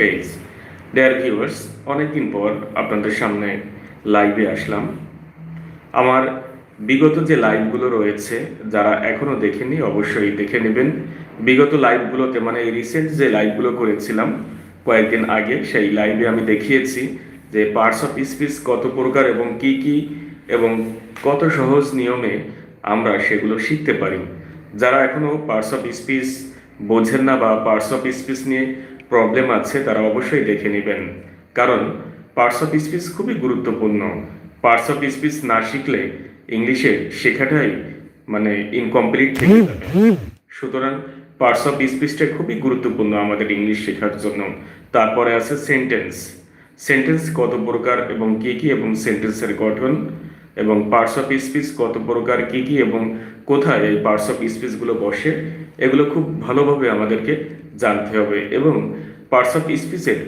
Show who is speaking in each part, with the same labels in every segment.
Speaker 1: Page dear viewers অনেকদিন পর আপনাদের সামনে লাইভে আসলাম। আমার বিগত যে লাইভগুলো রয়েছে, যারা এখনও দেখেনি অবশ্যই দেখে নেবেন। বিগত লাইভগুলোতে মানে এই রিসেন্ট যে লাইভগুলো করেছিলাম কয়েকদিন আগে, সেই লাইভে আমি দেখিয়েছি যে পার্টস অফ স্পিচ কত প্রকার এবং কি কি এবং কত সহজ নিয়মে আমরা সেগুলো শিখতে পারি। যারা এখনও পার্টস অফ স্পিচ বোঝেন না বা পার্টস অফ স্পিচ নিয়ে প্রবলেম আছে, তারা অবশ্যই দেখে নেবেন। কারণ পার্টস অফ স্পিচ খুবই গুরুত্বপূর্ণ। পার্টস অফ স্পিচ না শিখলে ইংলিশে শেখাটাই মানে ইনকমপ্লিট থেকে সুতরাং পার্টস অফ স্পিচটা খুবই গুরুত্বপূর্ণ আমাদের ইংলিশ শেখার জন্য। তারপরে আছে সেন্টেন্স সেন্টেন্স কত প্রকার এবং কী কী এবং সেন্টেন্সের গঠন? এবং পার্টস অফ স্পিচ কত প্রকার, কী কী এবং কোথায় এই পার্টস অফ স্পিচগুলো বসে? এগুলো খুব ভালোভাবে আমাদেরকে জানতে হবে এবং পার্টস অফ স্পিচের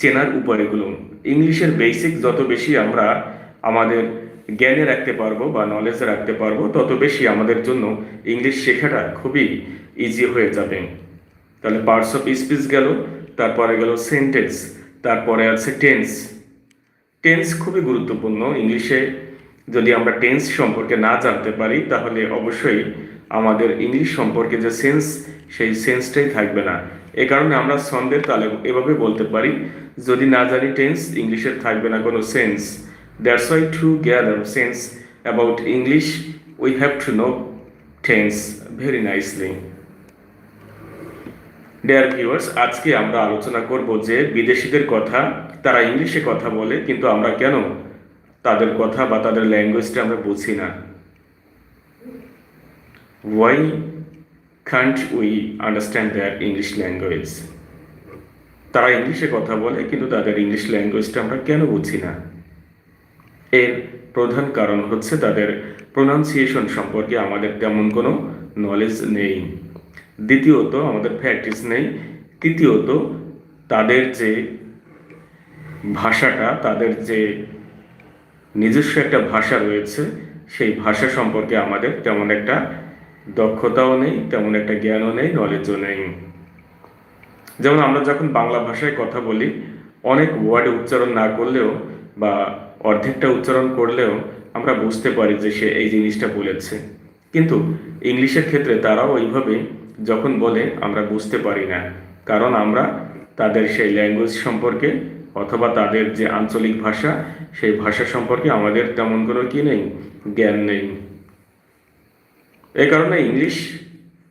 Speaker 1: চেনার উপায়গুলো, ইংলিশের বেসিক যত বেশি আমরা আমাদের জ্ঞানে রাখতে পারব বা নলেজে রাখতে পারব, তত বেশি আমাদের জন্য ইংলিশ শেখাটা খুবই ইজি হয়ে যাবে। তাহলে পার্টস অফ স্পিচ গেল, তারপরে গেল সেন্টেন্স তারপরে আছে টেন্স টেন্স খুবই গুরুত্বপূর্ণ। ইংলিশে যদি আমরা টেন্স সম্পর্কে না জানতে পারি, তাহলে অবশ্যই আমাদের ইংলিশ সম্পর্কে যে সেন্স সেই সেন্সটাই থাকবে না। এ কারণে আমরা ছন্দের তালে এভাবে বলতে পারি, যদি না জানি টেন্স ইংলিশের থাকবে না কোনো sense that's why to gather sense about English we have to know tense very nicely dear viewers আজকে আমরা আলোচনা করব যে বিদেশিদের কথা, তারা ইংলিশে কথা বলে, কিন্তু আমরা কেন তাদের কথা বা তাদের ল্যাঙ্গুয়েজটা আমরা বুঝি না। Why can't we understand their English language তারা ইংলিশে কথা বলে, কিন্তু তাদের ইংলিশ ল্যাঙ্গুয়েজটা আমরা কেন বুঝি না? এর প্রধান কারণ হচ্ছে তাদের প্রোনাউন্সিয়েশন সম্পর্কে আমাদের তেমন কোনো নলেজ নেই। দ্বিতীয়ত, আমাদের প্র্যাকটিস নেই। তৃতীয়ত, তাদের যে ভাষাটা, তাদের যে নিজস্ব একটা ভাষা রয়েছে, সেই ভাষা সম্পর্কে আমাদের তেমন একটা দক্ষতাও নেই, তেমন একটা জ্ঞানও নেই নলেজও নেই। যেমন আমরা যখন বাংলা ভাষায় কথা বলি, অনেক ওয়ার্ড উচ্চারণ না করলেও বা অর্ধেকটা উচ্চারণ করলেও আমরা বুঝতে পারি যে সে এই জিনিসটা বলেছে। কিন্তু ইংলিশের ক্ষেত্রে তারাও ওইভাবে যখন বলে, আমরা বুঝতে পারি না। কারণ আমরা তাদের সেই ল্যাঙ্গুয়েজ সম্পর্কে অথবা তাদের যে আঞ্চলিক ভাষা, সেই ভাষা সম্পর্কে আমাদের তেমন কোনো কি নেই, জ্ঞান নেই। এই কারণে ইংলিশ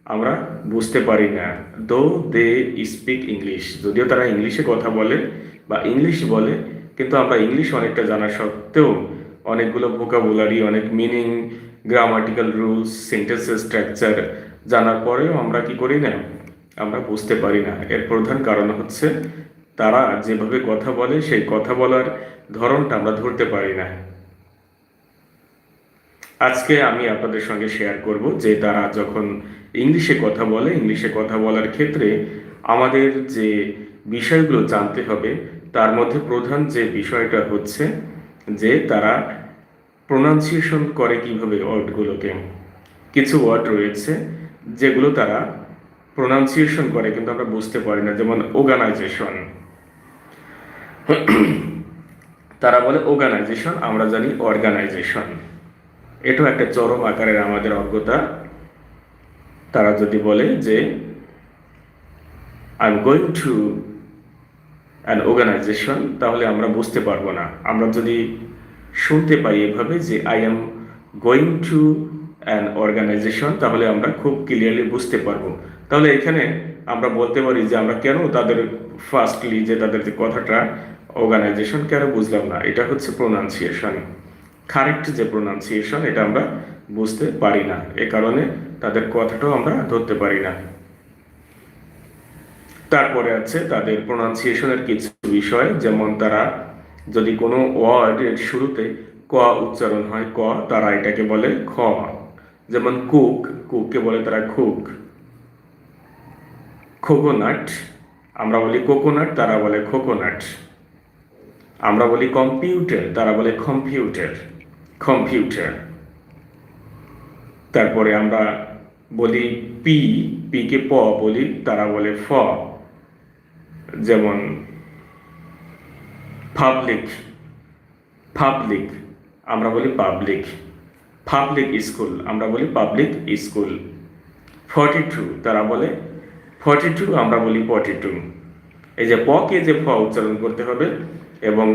Speaker 1: আমরা বুঝতে পারি না। দো দে স্পিক ইংলিশ যদিও তারা ইংলিশে কথা বলে বা ইংলিশ বলে, কিন্তু আমরা ইংলিশ অনেকটা জানা সত্ত্বেও অনেকগুলো ভোকাবুলারি অনেক মিনিং গ্রামাটিক্যাল রুলস সেন্টেন্সের স্ট্রাকচার জানার পরেও আমরা কি করি না? আমরা বুঝতে পারি না। এর প্রধান কারণ হচ্ছে তারা যেভাবে কথা বলে, সেই কথা বলার ধরনটা আমরা ধরতে পারি না। আজকে আমি আপনাদের সঙ্গে শেয়ার করব যে তারা যখন ইংলিশে কথা বলে, ইংলিশে কথা বলার ক্ষেত্রে আমাদের যে বিষয়গুলো জানতে হবে, তার মধ্যে প্রধান যে বিষয়টা হচ্ছে যে তারা প্রোনাউন্সিয়েশন করে কীভাবে ওয়ার্ডগুলোকে। কিছু ওয়ার্ড রয়েছে যেগুলো তারা প্রোনাউন্সিয়েশন করে, কিন্তু আমরা বুঝতে পারি না, যেমন অর্গানাইজেশন তারা বলে অর্গানাইজেশন আমরা জানি অর্গানাইজেশন এটাও একটা চরম আকারের আমাদের অজ্ঞতা। তারা যদি বলে যে I am going to an organization তাহলে আমরা বুঝতে পারব না। আমরা যদি শুনতে পাই এভাবে যে I am going to an organization তাহলে আমরা খুব ক্লিয়ারলি বুঝতে পারব। তাহলে এখানে আমরা বলতে পারি যে, আমরা কেন তাদের ফার্স্টলি যে, তাদের যে কথাটা অর্গানাইজেশন কেন বুঝলাম না? এটা হচ্ছে প্রোনাউন্সিয়েশন কারেক্ট যে প্রোনাউন্সিয়েশন এটা আমরা বুঝতে পারি না। এ কারণে তাদের কথাটাও আমরা ধরতে পারি না। তারপরে আছে তাদের প্রোনাউন্সিয়েশনের কিছু বিষয়, যেমন তারা যদি কোনো ওয়ার্ডের শুরুতে ক উচ্চারণ হয়, ক তারা এটাকে বলে খ। যেমন কুক কুককে বলে তারা কুক কোকোনাট আমরা বলি কোকোনাট তারা বলে কোকোনাট আমরা বলি কম্পিউটার তারা বলে কম্পিউটার কম্পিউটার তারপরে আমরা বলি পি পিকে প বলি, তারা বলে ফ। যেমন পাবলিক পাবলিক আমরা বলি পাবলিক পাবলিক স্কুল আমরা বলি পাবলিক স্কুল ফর্টি টু তারা বলে ফর্টি টু আমরা বলি ফর্টি টু এই যে প কে যে ফ উচ্চারণ করতে হবে এবং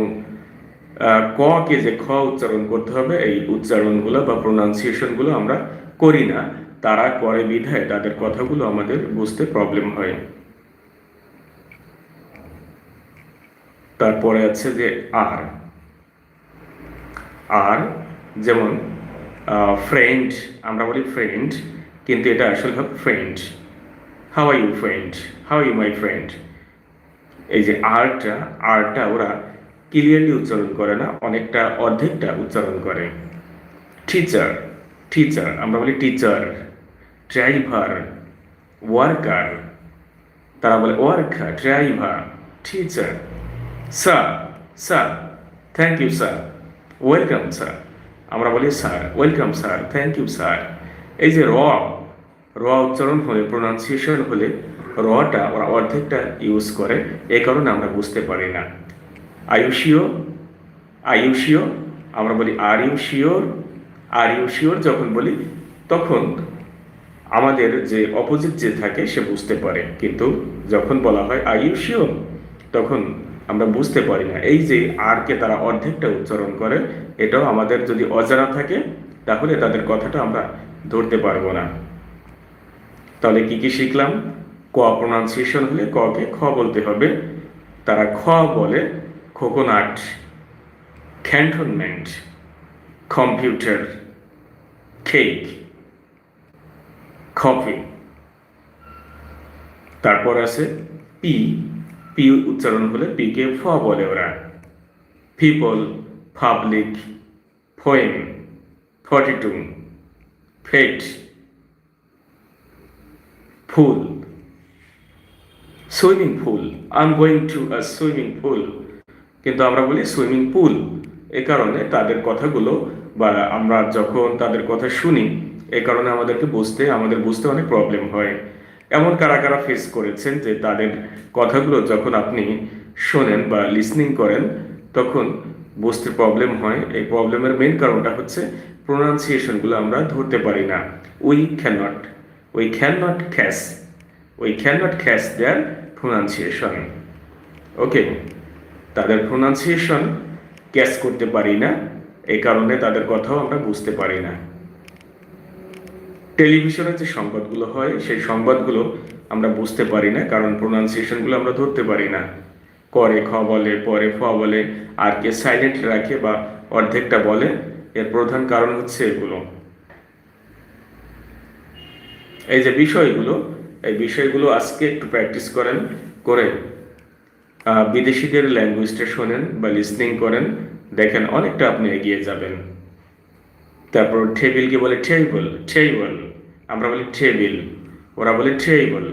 Speaker 1: ক, কে, যে, খ উচ্চারণ করতে হবে, এই উচ্চারণগুলো বা প্রোনাউন্সিয়েশনগুলো আমরা করি না। তারা করে বিধায় তাদের কথাগুলো আমাদের বুঝতে প্রবলেম হয়। তারপরে আছে যে আর। আর যেমন ফ্রেন্ড আমরা বলি ফ্রেন্ড কিন্তু এটা আসলে হবে friend how are you friend how you my friend এই যে আরটা আরটা ওরা ক্লিয়ারলি উচ্চারণ করে না, অনেকটা অর্ধেকটা উচ্চারণ করে। টিচার টিচার আমরা বলি টিচার ড্রাইভার ওয়ার্কার তারা বলে worker driver teacher sir sir thank you sir welcome sir আমরা বলি sir welcome sir thank you sir এই যে র র উচ্চারণ হলে প্রোনাউন্সিয়েশন হলে রটা ওরা অর্ধেকটা ইউজ করে এই কারণে আমরা বুঝতে পারি না। আয়ুষীয় আয়ুষীয় আমরা বলি are you sure are you sure যখন বলি, তখন আমাদের যে অপোজিট যে থাকে, সে বুঝতে পারে। কিন্তু যখন বলা হয় আর শিওর তখন আমরা বুঝতে পারি না। এই যে আরকে তারা অর্ধেকটা উচ্চারণ করে, এটাও আমাদের যদি অজানা থাকে, তাহলে তাদের কথাটা আমরা ধরতে পারব না। তাহলে কি কি শিখলাম? ক প্রোনাউন্সিয়েশন হলে ককে খ বলতে হবে। তারা খ বলে coconut cantonment computer cake coffee তারপর আছে পি পি উচ্চারণ হলে পি কে ফ বলে ওরা। People public poem forty two fateful. Swimming pool I am going to a swimming pool কিন্তু আমরা বলি সুইমিং পুল। এ কারণে তাদের কথাগুলো বা আমরা যখন তাদের কথা শুনি, এ কারণে আমাদেরকে বুঝতে, আমাদের বুঝতে অনেক প্রবলেম হয়। এমন কারা কারা ফেস করেছেন যে তাদের কথাগুলো যখন আপনি শোনেন বা লিসনিং করেন, তখন বুঝতে প্রবলেম হয়। এই প্রবলেমের মেন কারণটা হচ্ছে প্রোনাউন্সিয়েশনগুলো আমরা ধরতে পারি না। We can not we can not catch we can not catch their pronunciation okay তাদের প্রোনাউন্সিয়েশন ক্যাচ করতে পারি না, এই কারণে তাদের কথাও আমরা বুঝতে পারি না। টেলিভিশনে যে সংবাদগুলো হয়, সেই সংবাদগুলো আমরা বুঝতে পারি না, কারণ প্রোনাউন্সিয়েশনগুলো আমরা ধরতে পারি না। করে, খ বলে, পরে, ফ বলে, আর কে সাইলেন্ট রাখে বা অর্ধেকটা বলে, এর প্রধান কারণ হচ্ছে এগুলো। এই যে বিষয়গুলো, এই বিষয়গুলো আজকে একটু প্র্যাকটিস করেন, করে বিদেশিদের ল্যাঙ্গুয়েজটা শোনেন বা লিসনিং করেন, দেখেন অনেকটা আপনি এগিয়ে যাবেন। তারপর টেবিলকে বলে টেবিল টেবিল আমরা বলি টেবিল ওরা বলে টেবিল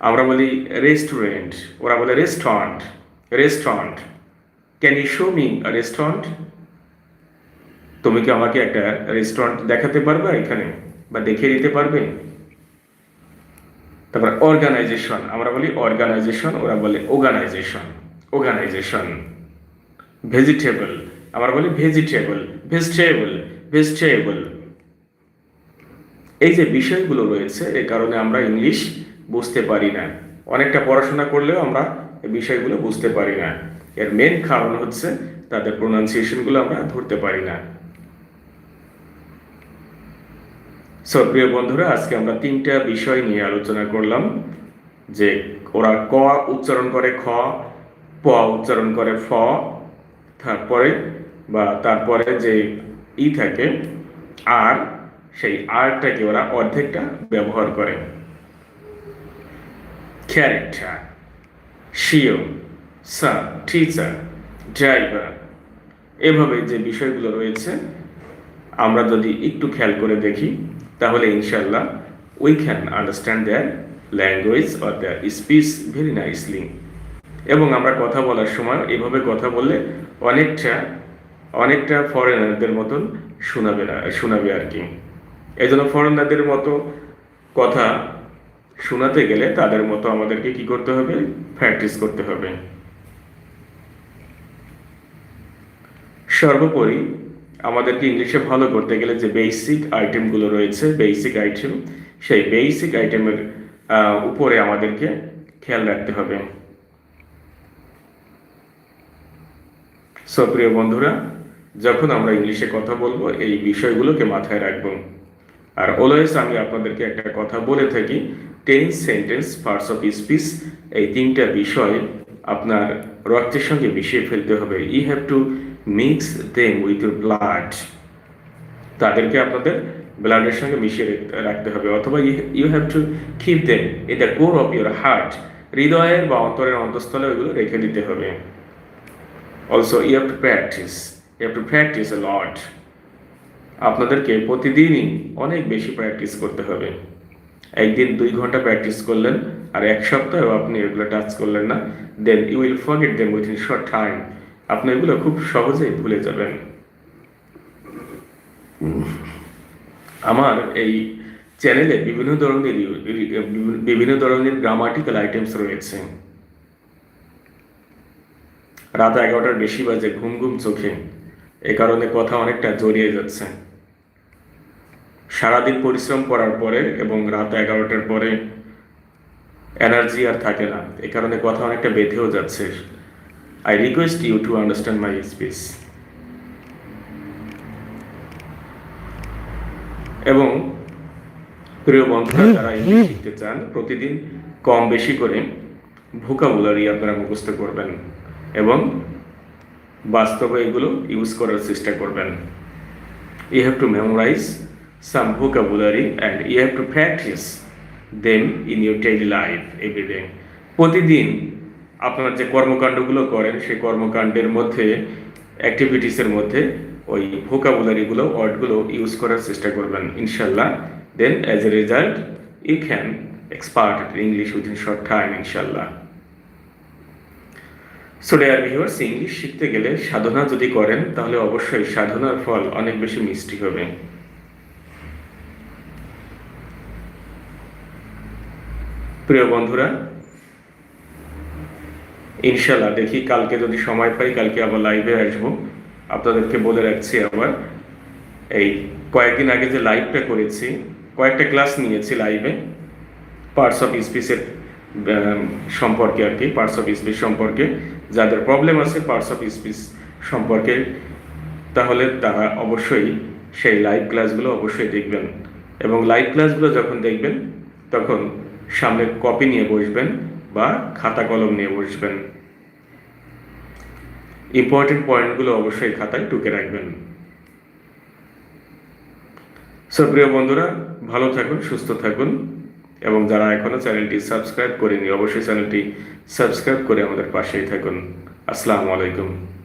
Speaker 1: আমরা বলি রেস্টুরেন্ট ওরা বলে restaurant restaurant can you show me restaurant তুমি কি আমাকে একটা রেস্টুরেন্ট দেখাতে পারবে এখানে বা দেখিয়ে দিতে পারবে? তারপর অর্গানাইজেশন আমরা বলি অর্গানাইজেশন ওরা বলে অর্গানাইজেশন অর্গানাইজেশন ভেজিটেবল আমরা বলি ভেজিটেবল ভেজিটেবল ভেজিটেবল এই যে বিষয়গুলো রয়েছে এই কারণে আমরা ইংলিশ বুঝতে পারি না। অনেকটা পড়াশোনা করলেও আমরা এই বিষয়গুলো বুঝতে পারি না। এর মেন কারণ হচ্ছে তাদের প্রোনাউন্সিয়েশনগুলো আমরা ধরতে পারি না। সো প্রিয় বন্ধুরা, আজকে আমরা তিনটা বিষয় নিয়ে আলোচনা করলাম, যে ওরা ক উচ্চারণ করে খ, প উচ্চারণ করে ফ, তারপরে বা তারপরে যে ই থাকে, আর সেই আরটাকে ওরা অর্ধেকটা ব্যবহার করে। ক্যারেক্টার শিও সার টিচার, ড্রাইভার, এভাবে যে বিষয়গুলো রয়েছে, আমরা যদি একটু খেয়াল করে দেখি। তাহলে ইনশাল্লাহ we can understand their language or their speech very nicely এবং আমরা কথা বলার সময় এভাবে কথা বললে অনেকটা অনেকটা ফরেনারদের মতন শোনাবে না, শোনাবে আর কি। এই জন্য ফরেনারদের মতো কথা শোনাতে গেলে তাদের মতো আমাদেরকে কি করতে হবে? প্র্যাকটিস করতে হবে। সর্বোপরি আমাদেরকে ইংলিশে ভালো করতে গেলে যে বেসিক আইটেমগুলো রয়েছে বেসিক আইটেম সেই বেসিক আইটেমের উপরে আমাদেরকে খেয়াল রাখতে হবে। সো প্রিয় বন্ধুরা, যখন আমরা ইংলিশে কথা বলব, এই বিষয়গুলোকে মাথায় রাখব। আর অলওয়েজ আমি আপনাদেরকে একটা কথা বলে থাকি tense sentence parts of speech এই তিনটা বিষয় আপনার রক্তের সঙ্গে মিশিয়ে ফেলতে হবে। You have to mix them with your blood তাদেরকে আপনাদের ব্লাডের সঙ্গে মিশিয়ে রাখতে হবে। অথবা you have to keep them in the core of your heart হৃদয়ের বা অন্তরের অন্তঃস্থলে ওইগুলো রেখে দিতে হবে। Also you have to practice you have to practice a lot আপনাদেরকে প্রতিদিনই অনেক বেশি প্র্যাকটিস করতে হবে। একদিন দুই ঘণ্টা প্র্যাকটিস করলেন আর এক সপ্তাহেও আপনি এগুলো টাচ করলেন না then you will forget them within short time আপনি এগুলো খুব সহজেই ভুলে যাবেন। আমার এই চ্যানেলে বিভিন্ন ধরনের বিভিন্ন ধরনের গ্রামাটিক্যাল আইটেমস রয়েছে। রাত এগারোটার বেশি বাজে ঘুম ঘুম চোখে। এ কারণে কথা অনেকটা জড়িয়ে যাচ্ছে। সারাদিন পরিশ্রম করার পরে এবং রাত এগারোটার পরে এনার্জি আর থাকে না। এ কারণে কথা অনেকটা বেঁধেও যাচ্ছে। I request you to understand my space এবং প্রিয় বন্ধুরা যারা ইংলিশ শিখতে চান প্রতিদিন কম বেশি করে ভোকাবুলারি আপনারা মুখস্থ করবেন এবং বাস্তবে এগুলো ইউজ করার চেষ্টা করবেন। You have to memorize some vocabulary and you have to practice them in your daily life everyday প্রতিদিন আপনার যে কর্মকাণ্ডগুলো করেন, সেই কর্মকাণ্ডের মধ্যে অ্যাক্টিভিটিসের মধ্যে, ওই ভোকাবুলারিগুলো ওয়ার্ডগুলো ইউজ করার চেষ্টা করবেন, ইনশাল্লাহ। Then as a result you can expert English within short time ইনশাল্লাহ। সো ভিউয়ার্স ইংলিশ শিখতে গেলে সাধনা যদি করেন, তাহলে অবশ্যই সাধনার ফল অনেক বেশি মিষ্টি হবে। প্রিয় বন্ধুরা ইনশাল্লাহ দেখি কালকে যদি সময় পাই, কালকে আবার লাইভে আসব। আপনাদেরকে বলে রাখছি আবার, এই কয়েকদিন আগে যে লাইভটা করেছি, কয়েকটা ক্লাস নিয়েছি লাইভে পার্টস অফ স্পিচের সম্পর্কে আর কি পার্টস অফ স্পিচ সম্পর্কে। যাদের প্রবলেম আছে পার্টস অফ স্পিচ সম্পর্কে, তাহলে তারা অবশ্যই সেই লাইভ ক্লাসগুলো অবশ্যই দেখবেন। এবং লাইভ ক্লাসগুলো যখন দেখবেন, তখন সামনে কপি নিয়ে বসবেন বা খাতা কলম নিয়ে বসবেন। ইম্পর্টেন্ট পয়েন্টগুলো অবশ্যই খাতায় টুকে রাখবেন। সো প্রিয় বন্ধুরা, ভালো থাকুন, সুস্থ থাকুন এবং যারা এখনও চ্যানেলটি সাবস্ক্রাইব করেনি অবশ্যই চ্যানেলটি সাবস্ক্রাইব করে আমাদের পাশেই থাকুন। আসসালামু আলাইকুম।